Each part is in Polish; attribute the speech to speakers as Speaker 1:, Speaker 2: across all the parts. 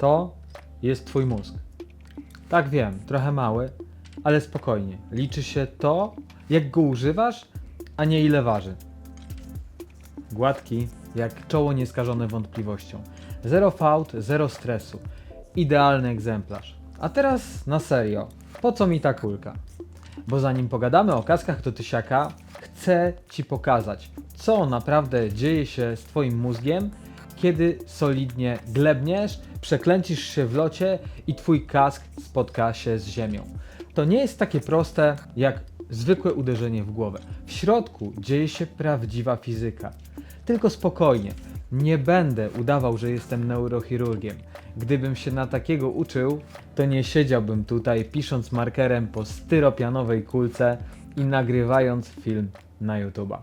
Speaker 1: To jest twój mózg. Tak wiem, trochę mały, ale spokojnie. Liczy się to, jak go używasz, a nie ile waży. Gładki, jak czoło nieskażone wątpliwością. Zero fałd, zero stresu. Idealny egzemplarz. A teraz na serio. Po co mi ta kulka? Bo zanim pogadamy o kaskach do tysiaka, chcę Ci pokazać, co naprawdę dzieje się z Twoim mózgiem, kiedy solidnie glebniesz, przeklęcisz się w locie i Twój kask spotka się z ziemią. To nie jest takie proste jak zwykłe uderzenie w głowę. W środku dzieje się prawdziwa fizyka. Tylko spokojnie, nie będę udawał, że jestem neurochirurgiem. Gdybym się na takiego uczył, to nie siedziałbym tutaj pisząc markerem po styropianowej kulce i nagrywając film na YouTube'a.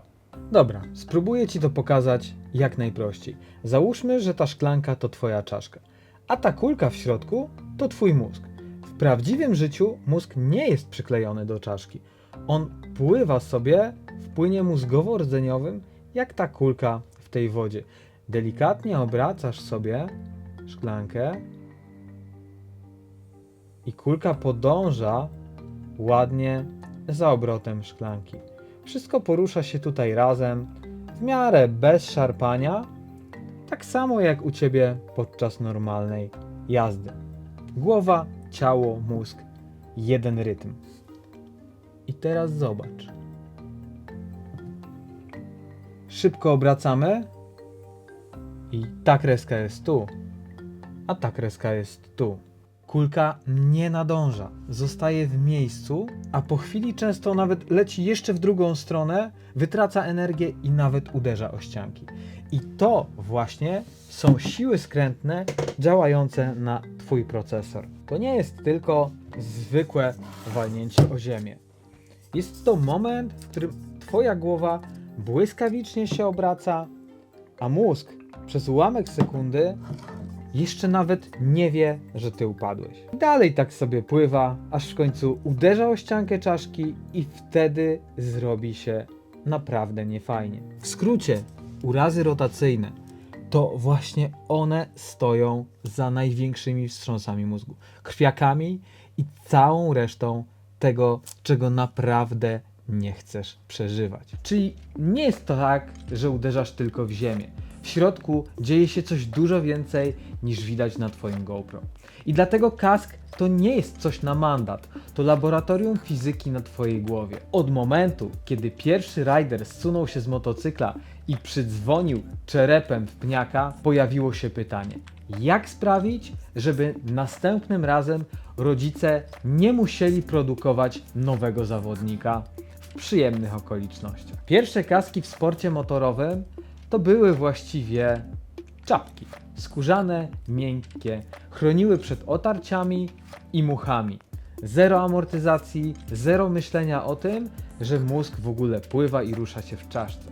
Speaker 1: Dobra, spróbuję Ci to pokazać jak najprościej. Załóżmy, że ta szklanka to Twoja czaszka, a ta kulka w środku to Twój mózg. W prawdziwym życiu mózg nie jest przyklejony do czaszki. On pływa sobie w płynie mózgowo-rdzeniowym, jak ta kulka w tej wodzie. Delikatnie obracasz sobie szklankę i kulka podąża ładnie za obrotem szklanki. Wszystko porusza się tutaj razem, w miarę bez szarpania, tak samo jak u ciebie podczas normalnej jazdy. Głowa, ciało, mózg, jeden rytm. I teraz zobacz. Szybko obracamy i ta kreska jest tu, a ta kreska jest tu. Kulka nie nadąża, zostaje w miejscu, a po chwili często nawet leci jeszcze w drugą stronę, wytraca energię i nawet uderza o ścianki. I to właśnie są siły skrętne działające na Twój procesor. To nie jest tylko zwykłe walnięcie o ziemię. Jest to moment, w którym Twoja głowa błyskawicznie się obraca, a mózg przez ułamek sekundy jeszcze nawet nie wie, że ty upadłeś. Dalej tak sobie pływa, aż w końcu uderza o ściankę czaszki i wtedy zrobi się naprawdę niefajnie. W skrócie, urazy rotacyjne to właśnie one stoją za największymi wstrząsami mózgu, krwiakami i całą resztą tego, czego naprawdę nie chcesz przeżywać. Czyli nie jest to tak, że uderzasz tylko w ziemię. W środku dzieje się coś dużo więcej niż widać na Twoim GoPro. I dlatego kask to nie jest coś na mandat, to laboratorium fizyki na Twojej głowie. Od momentu, kiedy pierwszy rider zsunął się z motocykla i przydzwonił czerepem w pniaka, pojawiło się pytanie: jak sprawić, żeby następnym razem rodzice nie musieli produkować nowego zawodnika w przyjemnych okolicznościach? Pierwsze kaski w sporcie motorowym to były właściwie czapki. Skórzane, miękkie, chroniły przed otarciami i muchami. Zero amortyzacji, zero myślenia o tym, że mózg w ogóle pływa i rusza się w czaszce.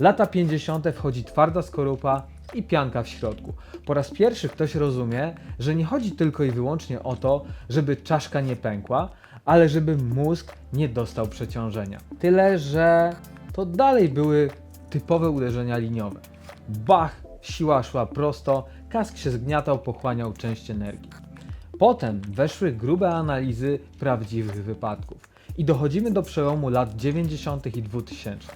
Speaker 1: Lata 50. wchodzi twarda skorupa i pianka w środku. Po raz pierwszy ktoś rozumie, że nie chodzi tylko i wyłącznie o to, żeby czaszka nie pękła, ale żeby mózg nie dostał przeciążenia. Tyle, że to dalej były typowe uderzenia liniowe. Bach, siła szła prosto, kask się zgniatał, pochłaniał część energii. Potem weszły grube analizy prawdziwych wypadków i dochodzimy do przełomu lat 90. i 2000.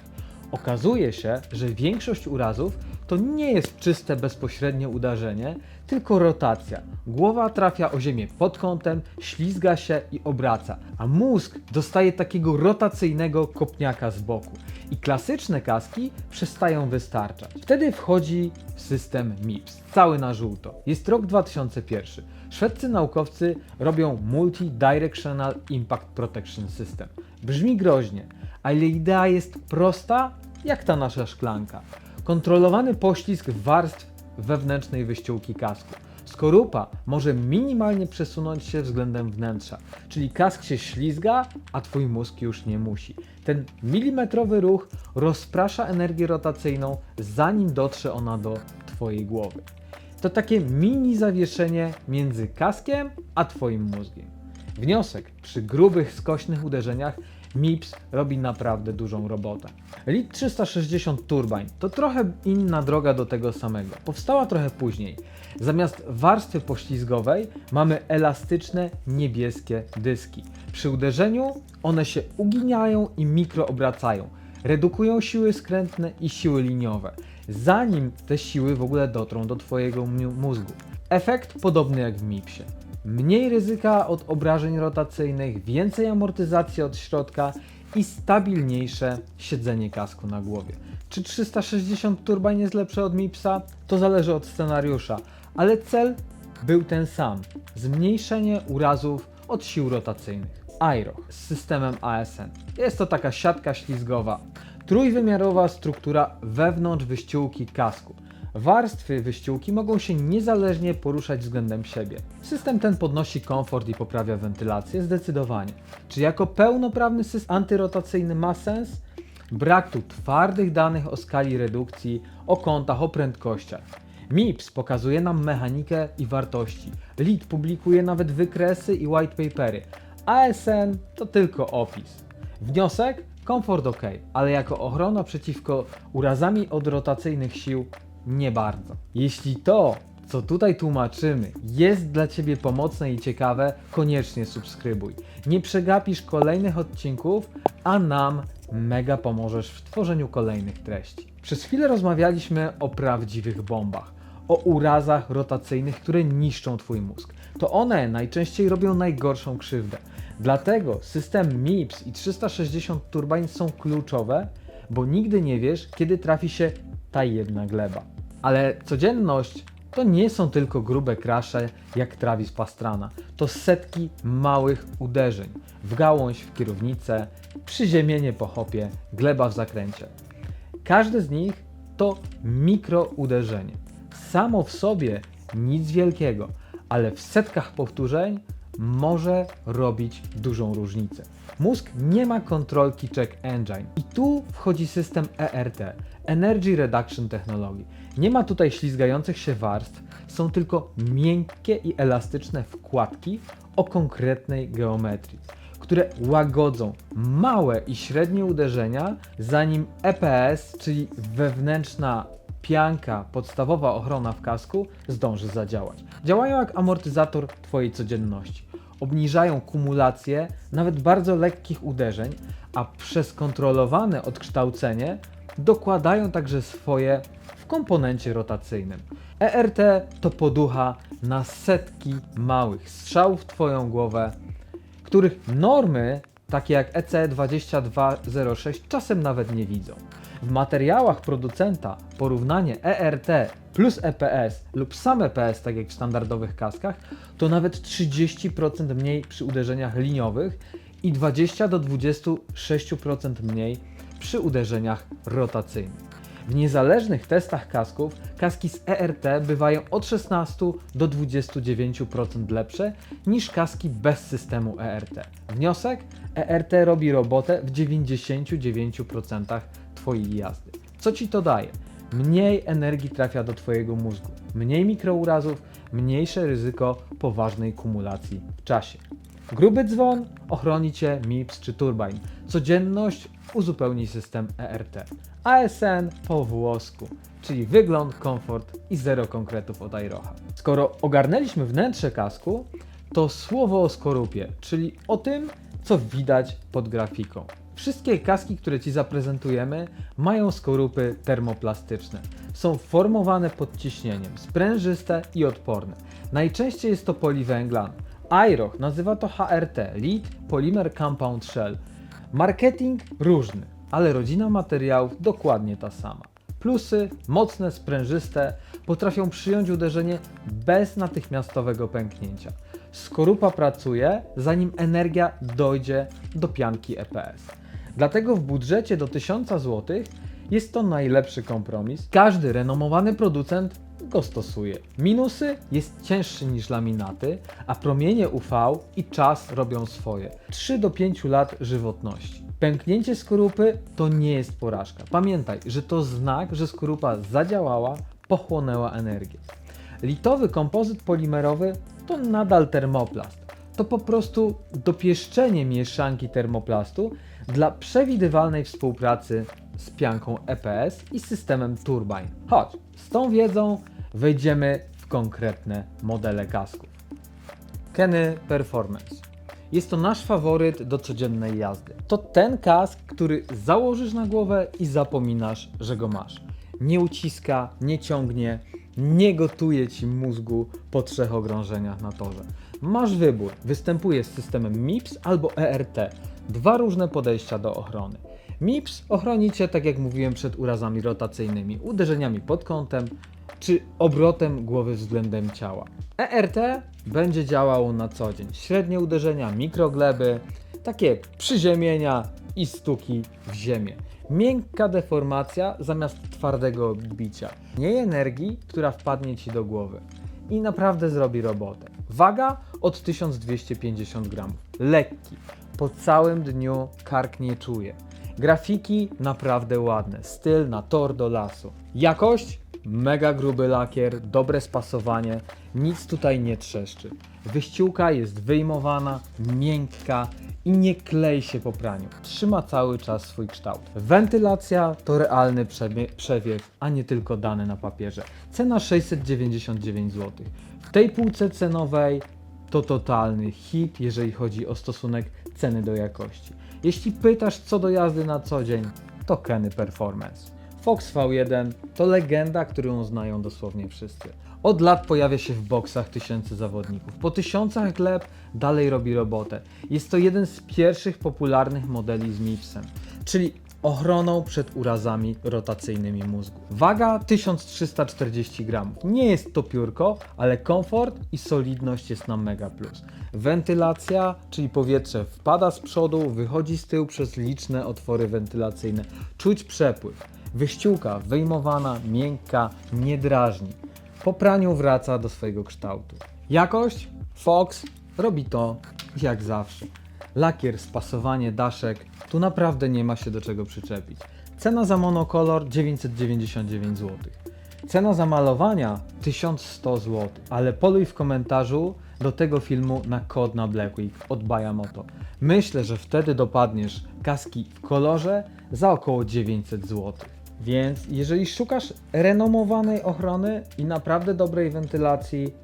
Speaker 1: Okazuje się, że większość urazów to nie jest czyste bezpośrednie uderzenie, tylko rotacja. Głowa trafia o ziemię pod kątem, ślizga się i obraca, a mózg dostaje takiego rotacyjnego kopniaka z boku. I klasyczne kaski przestają wystarczać. Wtedy wchodzi system MIPS, cały na żółto. Jest rok 2001. Szwedzcy naukowcy robią Multi-Directional Impact Protection System. Brzmi groźnie, ale idea jest prosta, jak ta nasza szklanka. Kontrolowany poślizg warstw wewnętrznej wyściółki kasku. Skorupa może minimalnie przesunąć się względem wnętrza, czyli kask się ślizga, a twój mózg już nie musi. Ten milimetrowy ruch rozprasza energię rotacyjną, zanim dotrze ona do twojej głowy. To takie mini zawieszenie między kaskiem a twoim mózgiem. Wniosek: przy grubych, skośnych uderzeniach MIPS robi naprawdę dużą robotę. Lead 360 Turbine to trochę inna droga do tego samego. Powstała trochę później. Zamiast warstwy poślizgowej mamy elastyczne niebieskie dyski. Przy uderzeniu one się uginiają i mikroobracają. Redukują siły skrętne i siły liniowe, zanim te siły w ogóle dotrą do Twojego mózgu. Efekt podobny jak w MIPSie. Mniej ryzyka od obrażeń rotacyjnych, więcej amortyzacji od środka i stabilniejsze siedzenie kasku na głowie. Czy 360 turbine jest lepsze od MIPSa? To zależy od scenariusza, ale cel był ten sam: zmniejszenie urazów od sił rotacyjnych. IROH z systemem ASN. Jest to taka siatka ślizgowa, trójwymiarowa struktura wewnątrz wyściółki kasku. Warstwy wyściółki mogą się niezależnie poruszać względem siebie. System ten podnosi komfort i poprawia wentylację zdecydowanie. Czy jako pełnoprawny system antyrotacyjny ma sens? Brak tu twardych danych o skali redukcji, o kątach, o prędkościach. MIPS pokazuje nam mechanikę i wartości. LEAD publikuje nawet wykresy i white papery. ASN to tylko opis. Wniosek? Komfort ok, ale jako ochrona przeciwko urazami od rotacyjnych sił nie bardzo. Jeśli to, co tutaj tłumaczymy, jest dla Ciebie pomocne i ciekawe, koniecznie subskrybuj. Nie przegapisz kolejnych odcinków, a nam mega pomożesz w tworzeniu kolejnych treści. Przez chwilę rozmawialiśmy o prawdziwych bombach, o urazach rotacyjnych, które niszczą Twój mózg. To one najczęściej robią najgorszą krzywdę. Dlatego system MIPS i 360 turbine są kluczowe, bo nigdy nie wiesz, kiedy trafi się ta jedna gleba. Ale codzienność to nie są tylko grube krasze jak Travis Pastrana. To setki małych uderzeń w gałąź, w kierownicę, przyziemienie po hopie, gleba w zakręcie. Każde z nich to mikro uderzenie. Samo w sobie nic wielkiego, ale w setkach powtórzeń może robić dużą różnicę. Mózg nie ma kontrolki check engine i tu wchodzi system ERT Energy Reduction Technology. Nie ma tutaj ślizgających się warstw, są tylko miękkie i elastyczne wkładki o konkretnej geometrii, które łagodzą małe i średnie uderzenia, zanim EPS, czyli wewnętrzna pianka, podstawowa ochrona w kasku, zdąży zadziałać. Działają jak amortyzator Twojej codzienności. Obniżają kumulację nawet bardzo lekkich uderzeń, a przez kontrolowane odkształcenie dokładają także swoje w komponencie rotacyjnym. ERT to poducha na setki małych strzałów w Twoją głowę, których normy, takie jak E ECE 2206, czasem nawet nie widzą. W materiałach producenta porównanie ERT plus EPS lub sam EPS, tak jak w standardowych kaskach, to nawet 30% mniej przy uderzeniach liniowych i 20 do 26% mniej przy uderzeniach rotacyjnych. W niezależnych testach kasków kaski z ERT bywają od 16 do 29% lepsze niż kaski bez systemu ERT. Wniosek? ERT robi robotę w 99% Twojej jazdy. Co Ci to daje? Mniej energii trafia do Twojego mózgu, mniej mikrourazów, mniejsze ryzyko poważnej kumulacji w czasie. Gruby dzwon ochroni Cię MIPS czy Turbine. Codzienność uzupełni system ERT. ASN po włosku, czyli wygląd, komfort i zero konkretów od Iroha. Skoro ogarnęliśmy wnętrze kasku, to słowo o skorupie, czyli o tym, co widać pod grafiką. Wszystkie kaski, które Ci zaprezentujemy, mają skorupy termoplastyczne. Są formowane pod ciśnieniem, sprężyste i odporne. Najczęściej jest to poliwęglan. IROH nazywa to HRT, Lead Polymer Compound Shell. Marketing różny, ale rodzina materiałów dokładnie ta sama. Plusy, mocne, sprężyste, potrafią przyjąć uderzenie bez natychmiastowego pęknięcia. Skorupa pracuje, zanim energia dojdzie do pianki EPS. Dlatego w budżecie do 1000 zł jest to najlepszy kompromis. Każdy renomowany producent go stosuje. Minusy jest cięższy niż laminaty, a promienie UV i czas robią swoje. 3 do 5 lat żywotności. Pęknięcie skorupy to nie jest porażka. Pamiętaj, że to znak, że skorupa zadziałała, pochłonęła energię. Litowy kompozyt polimerowy to nadal termoplast. To po prostu dopieszczenie mieszanki termoplastu, dla przewidywalnej współpracy z pianką EPS i systemem turbine. Chodź, z tą wiedzą wejdziemy w konkretne modele kasków. Kenny Performance. Jest to nasz faworyt do codziennej jazdy. To ten kask, który założysz na głowę i zapominasz, że go masz. Nie uciska, nie ciągnie, nie gotuje ci mózgu po trzech okrążeniach na torze. Masz wybór. Występuje z systemem MIPS albo ERT. Dwa różne podejścia do ochrony. MIPS ochroni cię, tak jak mówiłem, przed urazami rotacyjnymi, uderzeniami pod kątem czy obrotem głowy względem ciała. ERT będzie działało na co dzień. Średnie uderzenia, mikrogleby, takie przyziemienia i stuki w ziemię. Miękka deformacja zamiast twardego bicia. Mniej energii, która wpadnie ci do głowy i naprawdę zrobi robotę. Waga od 1250 gramów. Lekki. Po całym dniu kark nie czuje. Grafiki naprawdę ładne. Styl na tor do lasu. Jakość? Mega gruby lakier, dobre spasowanie, nic tutaj nie trzeszczy. Wyściółka jest wyjmowana, miękka i nie klei się po praniu. Trzyma cały czas swój kształt. Wentylacja to realny przewiew, a nie tylko dane na papierze. Cena 699 zł. W tej półce cenowej to totalny hit, jeżeli chodzi o stosunek ceny do jakości. Jeśli pytasz co do jazdy na co dzień, to Kenny Performance. Fox V1 to legenda, którą znają dosłownie wszyscy. Od lat pojawia się w boksach tysięcy zawodników. Po tysiącach gleb dalej robi robotę. Jest to jeden z pierwszych popularnych modeli z MIPSem, czyli ochroną przed urazami rotacyjnymi mózgu. Waga 1340 gramów. Nie jest to piórko, ale komfort i solidność jest na mega plus. Wentylacja, czyli powietrze wpada z przodu, wychodzi z tyłu przez liczne otwory wentylacyjne. Czuć przepływ. Wyściółka wyjmowana, miękka, nie drażni. Po praniu wraca do swojego kształtu. Jakość? Fox robi to jak zawsze. Lakier, spasowanie, daszek, tu naprawdę nie ma się do czego przyczepić. Cena za monokolor 999 zł. Cena zamalowania 1100 zł, ale poluj w komentarzu do tego filmu na kod na Black Week od Bayamoto. Myślę, że wtedy dopadniesz kaski w kolorze za około 900 zł. Więc jeżeli szukasz renomowanej ochrony i naprawdę dobrej wentylacji,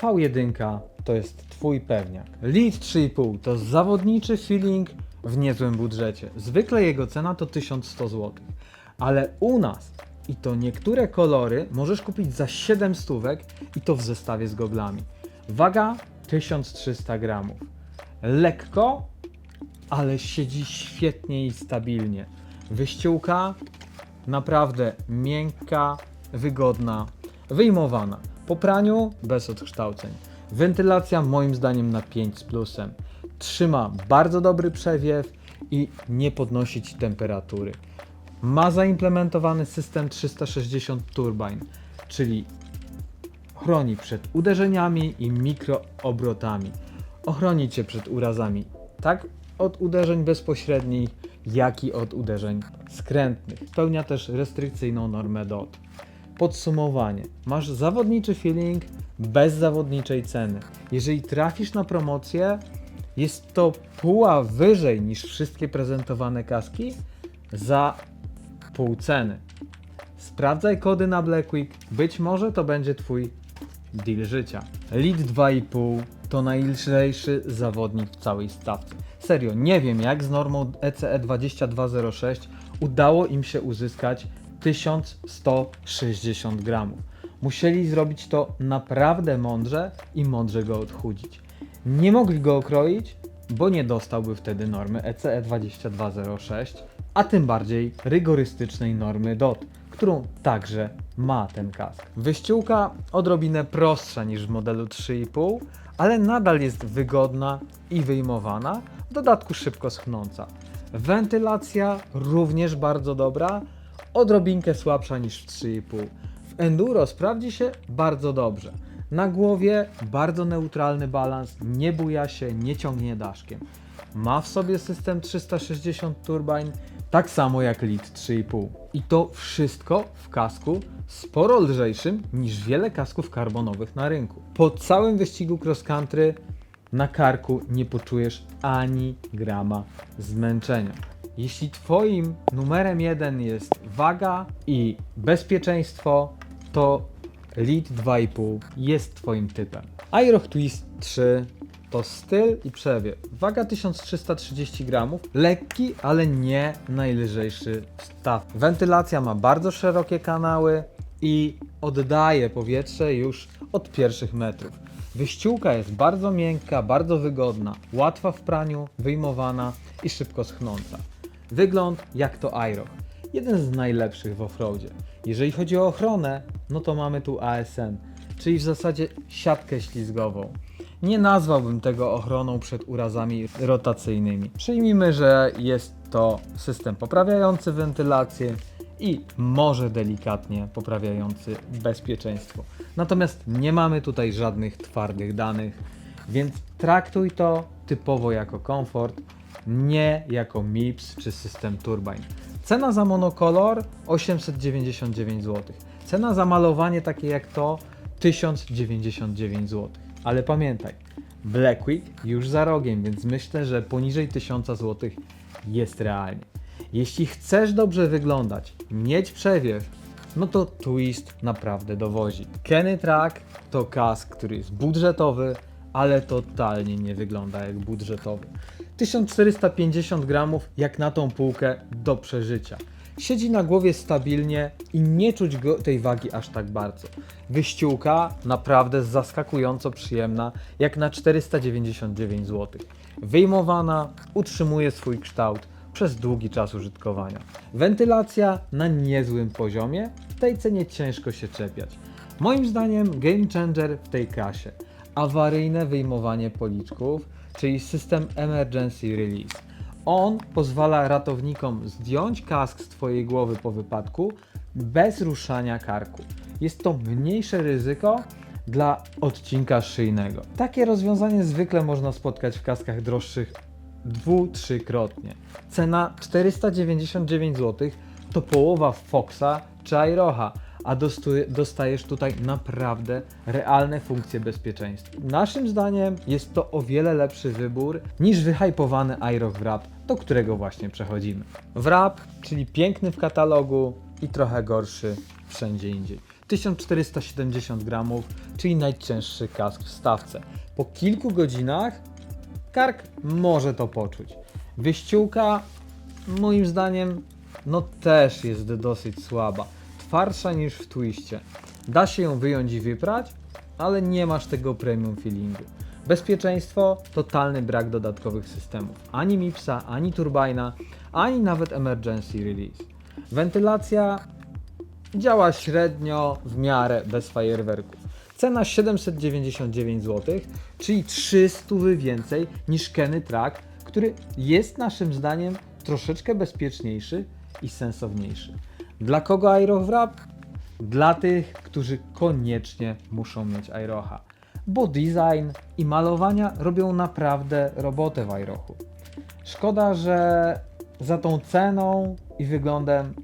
Speaker 1: V1 to jest Twój pewniak. Lead 3,5 to zawodniczy feeling w niezłym budżecie. Zwykle jego cena to 1100 zł. Ale u nas i to niektóre kolory możesz kupić za 7 stówek i to w zestawie z goglami. Waga 1300 gramów. Lekko, ale siedzi świetnie i stabilnie. Wyściółka naprawdę miękka, wygodna, wyjmowana. Po praniu bez odkształceń. Wentylacja moim zdaniem na 5 z plusem. Trzyma bardzo dobry przewiew i nie podnosi ci temperatury. Ma zaimplementowany system 360 turbine, czyli chroni przed uderzeniami i mikroobrotami. Ochroni cię przed urazami tak od uderzeń bezpośrednich, jak i od uderzeń skrętnych. Spełnia też restrykcyjną normę DOT. Podsumowanie. Masz zawodniczy feeling bez zawodniczej ceny. Jeżeli trafisz na promocję, jest to puła wyżej niż wszystkie prezentowane kaski za pół ceny. Sprawdzaj kody na Black Week, być może to będzie Twój deal życia. Lead 2,5 to najlżejszy zawodnik w całej stawce. Serio, nie wiem jak z normą E ECE 2206 udało im się uzyskać 1160 gramów. Musieli zrobić to naprawdę mądrze i mądrze go odchudzić. Nie mogli go okroić, bo nie dostałby wtedy normy E ECE 2206, a tym bardziej rygorystycznej normy DOT, którą także ma ten kask. Wyściółka odrobinę prostsza niż w modelu 3,5, ale nadal jest wygodna i wyjmowana, w dodatku szybko schnąca. Wentylacja również bardzo dobra, odrobinkę słabsza niż w 3,5. W enduro sprawdzi się bardzo dobrze. Na głowie bardzo neutralny balans, nie buja się, nie ciągnie daszkiem. Ma w sobie system 360 turbine, tak samo jak Lead 3,5. I to wszystko w kasku sporo lżejszym niż wiele kasków karbonowych na rynku. Po całym wyścigu cross country na karku nie poczujesz ani grama zmęczenia. jeśli Twoim numerem jeden jest waga i bezpieczeństwo, to Lead 2,5 jest Twoim typem. Aeroch Twist 3 to styl i przewiew. Waga 1330 gramów, lekki, ale nie najlżejszy staw. Wentylacja ma bardzo szerokie kanały i oddaje powietrze już od pierwszych metrów. Wyściółka jest bardzo miękka, bardzo wygodna, łatwa w praniu, wyjmowana i szybko schnąca. Wygląd jak to Aeroch. Jeden z najlepszych w offroadzie. Jeżeli chodzi o ochronę, no to mamy tu ASN, czyli w zasadzie siatkę ślizgową. Nie nazwałbym tego ochroną przed urazami rotacyjnymi. Przyjmijmy, że jest to system poprawiający wentylację i może delikatnie poprawiający bezpieczeństwo. Natomiast nie mamy tutaj żadnych twardych danych, więc traktuj to typowo jako komfort, nie jako MIPS czy system turbine. Cena za monokolor 899 zł. Cena za malowanie takie jak to 1099 zł. Ale pamiętaj, Black Week już za rogiem, więc myślę, że poniżej 1000 zł jest realnie. Jeśli chcesz dobrze wyglądać, mieć przewiew, no to Twist naprawdę dowozi. Kenny Track to kask, który jest budżetowy, ale totalnie nie wygląda jak budżetowy. 1450 gramów jak na tą półkę do przeżycia. Siedzi na głowie stabilnie i nie czuć go, tej wagi aż tak bardzo. Wyściółka naprawdę zaskakująco przyjemna, jak na 499 zł. Wyjmowana, utrzymuje swój kształt przez długi czas użytkowania. Wentylacja na niezłym poziomie, w tej cenie ciężko się czepiać. Moim zdaniem game changer w tej klasie. Awaryjne wyjmowanie policzków, czyli system emergency release. On pozwala ratownikom zdjąć kask z Twojej głowy po wypadku bez ruszania karku. Jest to mniejsze ryzyko dla odcinka szyjnego. Takie rozwiązanie zwykle można spotkać w kaskach droższych dwu, trzykrotnie. Cena 499 zł to połowa Foxa czy Aerocha, a dostajesz tutaj naprawdę realne funkcje bezpieczeństwa. Naszym zdaniem jest to o wiele lepszy wybór niż wyhypowany Aeroch Wrap, do którego właśnie przechodzimy. Wrap, czyli piękny w katalogu i trochę gorszy wszędzie indziej. 1470 gramów, czyli najcięższy kask w stawce. Po kilku godzinach kark może to poczuć. Wyściółka, moim zdaniem, no też jest dosyć słaba. Twardsza niż w twiście. Da się ją wyjąć i wyprać, ale nie masz tego premium feelingu. Bezpieczeństwo, totalny brak dodatkowych systemów. Ani MIPSa, ani turbina, ani nawet emergency release. Wentylacja działa średnio w miarę bez fajerwerków. Cena 799 zł, czyli 300 więcej niż Kenny Track, który jest naszym zdaniem troszeczkę bezpieczniejszy i sensowniejszy. Dla kogo Aeroch Wrap? Dla tych, którzy koniecznie muszą mieć Aerocha, bo design i malowania robią naprawdę robotę w Aerochu. Szkoda, że za tą ceną i wyglądem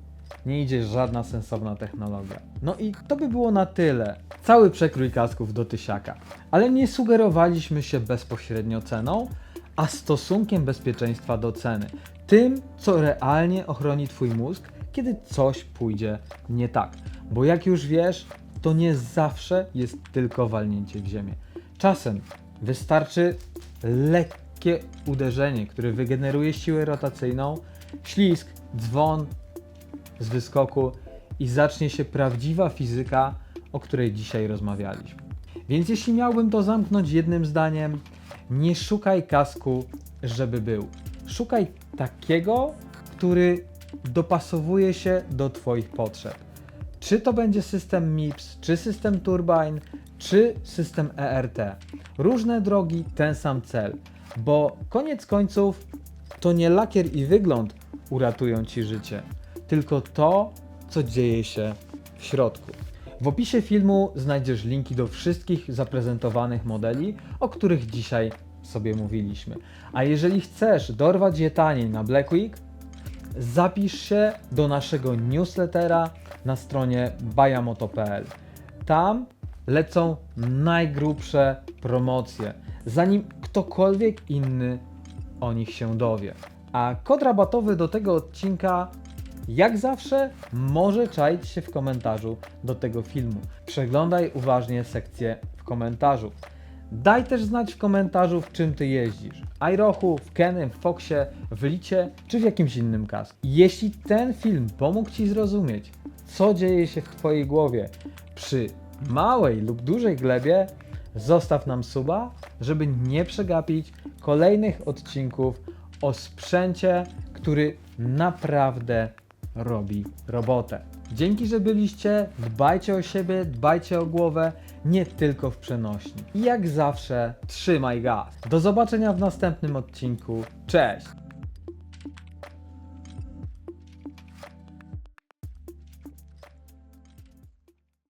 Speaker 1: nie idzie żadna sensowna technologia. No i to by było na tyle. Cały przekrój kasków do tysiaka. Ale nie sugerowaliśmy się bezpośrednio ceną, a stosunkiem bezpieczeństwa do ceny. Tym, co realnie ochroni Twój mózg, kiedy coś pójdzie nie tak. Bo jak już wiesz, to nie zawsze jest tylko walnięcie w ziemię. Czasem wystarczy lekkie uderzenie, które wygeneruje siłę rotacyjną, ślizg, dzwon, z wyskoku i zacznie się prawdziwa fizyka, o której dzisiaj rozmawialiśmy. Więc jeśli miałbym to zamknąć jednym zdaniem, nie szukaj kasku, żeby był. Szukaj takiego, który dopasowuje się do Twoich potrzeb. Czy to będzie system MIPS, czy system Turbine, czy system ERT. Różne drogi, ten sam cel, bo koniec końców to nie lakier i wygląd uratują Ci życie, tylko to, co dzieje się w środku. W opisie filmu znajdziesz linki do wszystkich zaprezentowanych modeli, o których dzisiaj sobie mówiliśmy. A jeżeli chcesz dorwać je taniej na Black Week, zapisz się do naszego newslettera na stronie bajamoto.pl. Tam lecą najgrubsze promocje, zanim ktokolwiek inny o nich się dowie. A kod rabatowy do tego odcinka, jak zawsze, może czaić się w komentarzu do tego filmu. Przeglądaj uważnie sekcję w komentarzu. Daj też znać w komentarzu, w czym ty jeździsz. W w Kenem, w Foxie, w Licie czy w jakimś innym kasku. Jeśli ten film pomógł ci zrozumieć, co dzieje się w twojej głowie przy małej lub dużej glebie, zostaw nam suba, żeby nie przegapić kolejnych odcinków o sprzęcie, który naprawdę robi robotę. Dzięki, że byliście. Dbajcie o siebie, dbajcie o głowę, nie tylko w przenośni. I jak zawsze, trzymaj gaz. Do zobaczenia w następnym odcinku. Cześć!